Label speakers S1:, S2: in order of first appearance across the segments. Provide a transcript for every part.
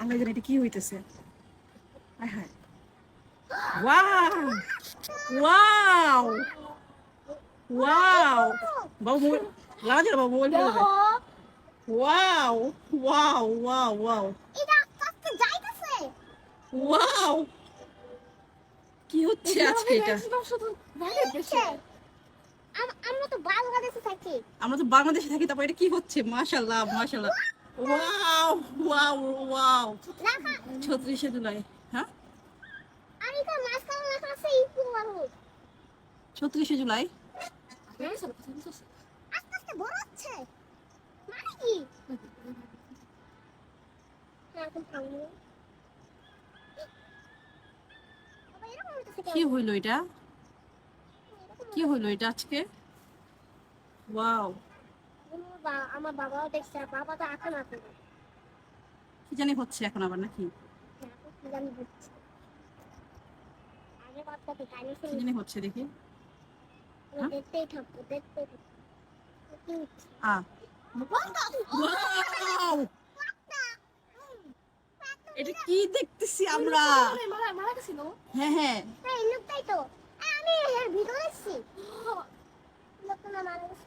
S1: আল্লাহ জানে এটা কি হইতেছে। হায় হায়। ওয়াও। ওয়াও। ওয়াও। বাবু বাবু ওয়াও। Wow wow wow.
S2: এটা আস্তে আস্তে যাইতেছে।
S1: ওয়াও। কি হচ্ছে আজকে এটা?
S2: আমরা তো বাংলাদেশে থাকি।
S1: আমরা তো বাংলাদেশে থাকি তারপর এটা কি হচ্ছে? মাশাল্লাহ মাশাল্লাহ ওয়াও ওয়াও ওয়াও ছত্রিশে জুলাই হ্যাঁ? ছত্রিশে জুলাই
S2: মানে কি? হ্যাঁ,
S1: হইল এটা? কি হইল এটা আজকে? ওয়াও
S2: আমার বাবাও দেখছে বাবা তো এখন আছে
S1: কি জানি হচ্ছে এখন আবার নাকি?
S2: কি জানি হচ্ছে। আগে বাচ্চাকে dinosaur
S1: কি জানি হচ্ছে দেখি?
S2: দেখতেই থাকব দেখতেই থাকব।
S1: আ। এটা কি দেখতেছি আমরা? হ্যাঁ হ্যাঁ।
S2: এই লোকটাই তো। আমি এর ভিডিও দেখছি লোকটা মারা গেছে।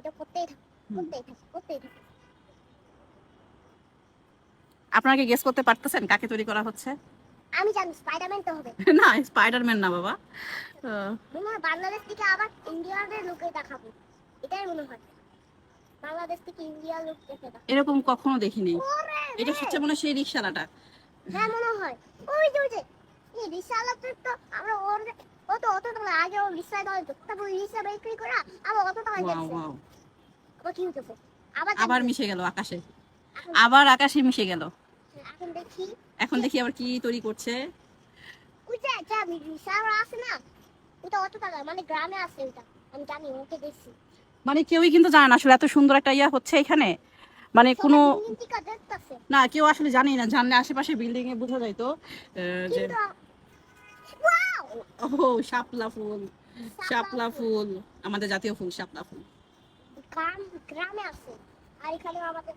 S2: এটা করতেই থাক, করতেই থাক, করতেই থাক।
S1: আপনারা কি গেস করতে পারতেছেন কাকে তৈরি করা হচ্ছে?
S2: আমি জানি স্পাইডারম্যান তো হবে।
S1: না স্পাইডারম্যান না বাবা।
S2: মনে হয় বাংলাদেশ থেকে আবার ইন্ডিয়াদের লোকে দেখাবো। এটাই মনে হয়। বাংলাদেশ থেকে ইন্ডিয়ার লোক
S1: এরকম কখনো দেখিনি। এটা হচ্ছে মনে হয় সেই রিক্সালাটা
S2: হ্যাঁ মনে হয়। ওই যে ওই যে এই রিক্সাওয়ালাদের তো আমরা ওর ও তো অত টাকা আগে ও দেওয়া হতো তারপর রিক্সা বিক্রি করে আবার অত টাকা
S1: ওয়াও
S2: আবার কি
S1: মিশে গেল আকাশে। আবার আকাশে মিশে গেল।
S2: এখন দেখি।
S1: এখন দেখি আবার কি তৈরি করছে।
S2: একটা রিক্সাওয়ালা আছে না? ওটা অত মানে গ্রামে আছে ওটা আমি জানি ওকে দেখছি।
S1: মানে কেউই কিন্তু জানে না আসলে এত সুন্দর একটা ইয়া হচ্ছে এখানে। মানে কোনো না কেউ আসলে জানেই না জানলে আশেপাশে বিল্ডিং এ বোঝা যাইতো যে ও শাপলা ফুল শাপলা ফুল আমাদের জাতীয় ফুল শাপলা ফুল।
S2: গ্রাম গ্রামে আছে। আর এখানে আমাদের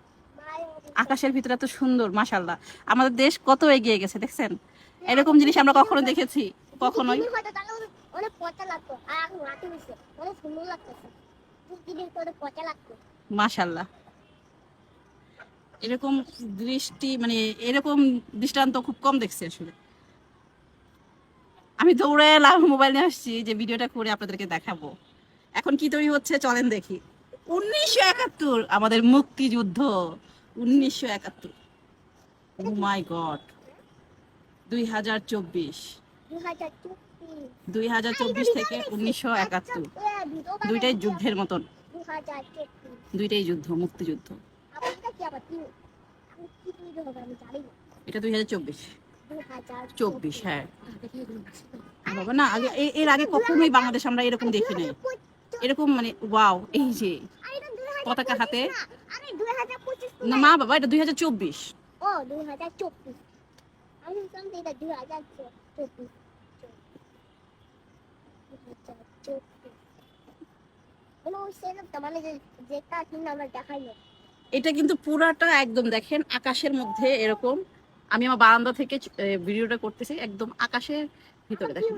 S1: আকাশের ভিতরে এত সুন্দর মাশাল্লাহ আমাদের দেশ কত এগিয়ে গেছে দেখছেন? এরকম জিনিস আমরা কখনো দেখেছি কখনোই।
S2: দিদির হয়তো তাহলে অনেক- অনেক পচা লাগতো আর এখন রাতে হয়েছে। অনেক সুন্দর লাগতেছে। দিদির তো পচা লাগতো।
S1: মাশাল্লাহ এরকম দৃষ্টি মানে এরকম দৃষ্টান্ত খুব কম দেখছি আসলে। আমি দৌড়ে এলাম মোবাইল নিয়ে আসছি যে ভিডিওটা করে আপনাদেরকে দেখাবো। এখন কি তৈরি হচ্ছে চলেন দেখি। উনিশশো একাত্তর, আমাদের মুক্তিযুদ্ধ, উনিশশো একাত্তর। মাই গড দুই হাজার চব্বিশ।
S2: দুই হাজার চব্বিশ
S1: থেকে উনিশশো একাত্তর। দুইটাই যুদ্ধের মতন। দুইটাই যুদ্ধ, মুক্তিযুদ্ধ।
S2: এটা
S1: দুই হাজার চব্বিশ। চব্বিশ হ্যাঁ। বাবা, না এর আগে কখনোই বাংলাদেশ আমরা এরকম দেখি নাই। এরকম মানে ওয়াও এই যে পতাকা হাতে। না মা বাবা এটা দুই হাজার চব্বিশ।
S2: ও দুই হাজার চব্বিশ। আমি শুনলাম এটা দুই হাজার চব্বিশ। কিন্তু আমরা
S1: এটা কিন্তু পুরাটা একদম দেখেন আকাশের মধ্যে এরকম। আমি আমার বারান্দা থেকে ভিডিওটা করতেছি একদম আকাশের ভিতরে
S2: কি
S1: দেখেন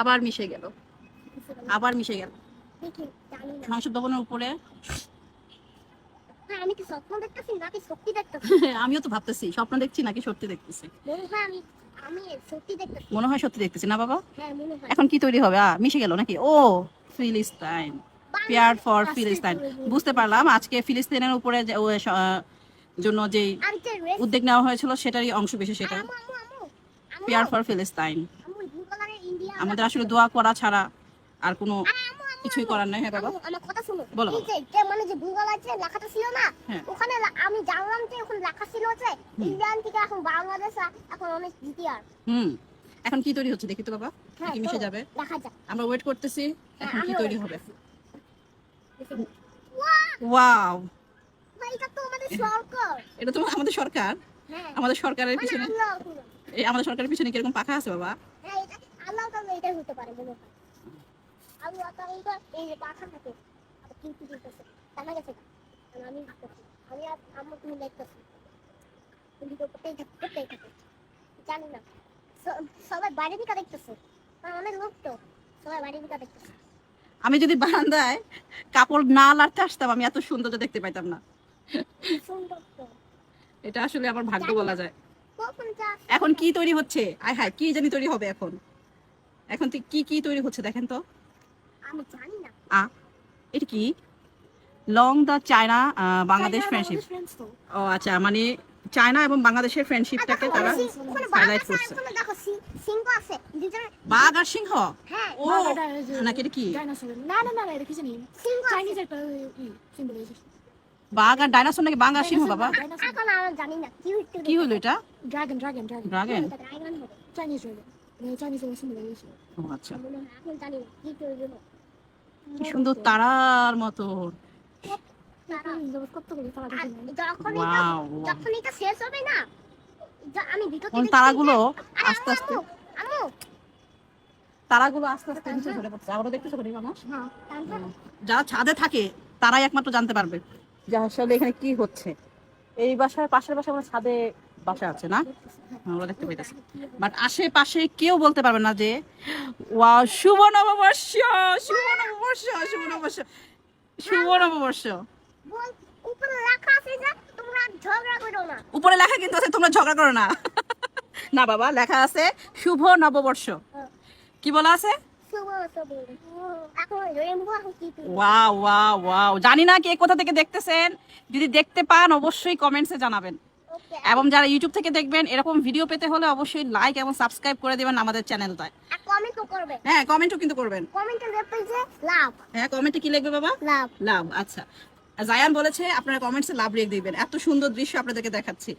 S1: আবার মিশে গেল। আবার মিশে গেল। সংসদ ভবনের উপরে।
S2: হয়
S1: আমিও তো ভাবতেছি স্বপ্ন দেখছি নাকি সত্যি দেখতেছি?
S2: মনে হয় সত্যি দেখতেছি।
S1: না বাবা?
S2: হ্যাঁ
S1: এখন কি তৈরি হবে? মিশে গেল নাকি? ও ফিলিস্তাইন। Pray for Palestine. বুঝতে পারলাম আজকে ফিলিস্তিনের উপরে জন্য যে উদ্যোগ নেওয়া হয়েছিল সেটারই অংশ বিশেষ সেটা। Pray for Palestine. আমাদের আসলে দোয়া করা ছাড়া আর কোনো কিছুই করার নাই হ্যাঁ বাবা?
S2: আমার কথা শুনো।
S1: বলো,
S2: এই যে মানে যে ব্লু কালার যে লেখাটা ছিল না?
S1: হ্যাঁ।
S2: ওখানে আমি জানলাম যে ওখানে লেখা ছিল যে ইন্ডিয়ান থেকে এখন বাংলাদেশ এখন অনেক দ্বিতীয়
S1: হুম। এখন কি তৈরি হচ্ছে দেখি তো বাবা?
S2: হ্যাঁ
S1: কি মিশে যাবে।
S2: দেখা যাক।
S1: আমরা ওয়েট করতেছি এখন কি তৈরি হবে।
S2: ওয়াও এটা তো আমাদের সরকার।
S1: এটা তো আমাদের সরকার?
S2: হ্যাঁ।
S1: আমাদের সরকারের
S2: মানে
S1: পিছনে এই আমাদের সরকারের পিছনে কীরকম পাখা আছে বাবা?
S2: হ্যাঁ এটা আল্লাহ তাআলা এটা হতে পারে মনে এই পাখা থাকে আবার কিন্তু দিতেছে গেছে না? আমি দেখতেছি। আমি আর আম্মু তুমি দেখতেছি তুমি তো করতেই থাকো করতেই থাকো। জানি না। সবাই বাইরে দিকে দেখতেছে। অনেক লোক তো সবাই বাইরে দিকে দেখতেছে।
S1: আমি যদি বারান্দায় কাপড় না লাড়তে আসতাম আমি এত সৌন্দর্য দেখতে পাইতাম না। এটা আসলে আমার ভাগ্য বলা যায়। এখন কি তৈরি হচ্ছে? আয় হায় কি জানি তৈরি হবে এখন? এখন কি কি তৈরি হচ্ছে দেখেন তো। আ এটা কি? Long the China Bangladesh friendship ও আচ্ছা মানে চায়না এবং বাংলাদেশের ফ্রেন্ডশিপটাকে
S2: দেখো,
S1: তারা
S2: আছে,
S1: করছে। বাঘ আর সিংহ?
S2: হ্যাঁ
S1: ও নাকি এটা কি?
S3: না না না এটা চাইনিজ একটা
S1: বাঘ আর ডাইনোসর নাকি বাঘ আর সিংহ বাবা?
S2: জানি না। কি
S1: হলো এটা?
S3: Dragon dragon dragon. Chinese Chinese
S1: ও আচ্ছা।
S2: মনে হয় জানি না। কি।
S1: কি সুন্দর তারার মতো।
S2: তারা-
S3: কতগুলো তারা
S2: আর
S3: দেখি
S2: যখন এটা
S1: ওয়াও
S2: যখন এটা শেষ হবে না য- আমি ভিডিওতে
S1: কোন
S2: দেখছি
S1: তারাগুলো আস্তে আস্তে তারাগুলো আস্তে আস্তে নিচে ঝরে পড়ছে আবারও দেখতেছো করি মানুষ যারা ছাদে থাকে তারাই একমাত্র জানতে পারবে। যে আসলে এখানে কি হচ্ছে। এই বাসার পাশের বাসা আমার ছাদে বাসা আছে না? ওরা দেখতে পাইতেছে। বাট আশেপাশে কেউ বলতে পারবে না যে ওয়া শুভ নববর্ষ শুভ নববর্ষ শুভ নববর্ষ শুভ নববর্ষ।
S2: উপরে লেখা
S1: কিন্তু আছে তোমরা ঝগড়া করো না। না বাবা লেখা আছে শুভ নববর্ষ। কি বলা আছে? জানি না কে কোথা থেকে দেখতেছেন। যদি দেখতে পান অবশ্যই কমেন্টসে জানাবেন। এবং যারা ইউটিউব থেকে দেখবেন এরকম ভিডিও পেতে হলে অবশ্যই লাইক এবং সাবস্ক্রাইব করে দিবেন আমাদের চ্যানেলটায় হ্যাঁ কমেন্টও কিন্তু করবেন। হ্যাঁ কমেন্টে কি লিখবে বাবা?
S2: লাভ
S1: লাভ আচ্ছা। জায়ান বলেছে আপনারা কমেন্টসে লাভ রেখে দিবেন। এত সুন্দর দৃশ্য আপনাদেরকে দেখাচ্ছি।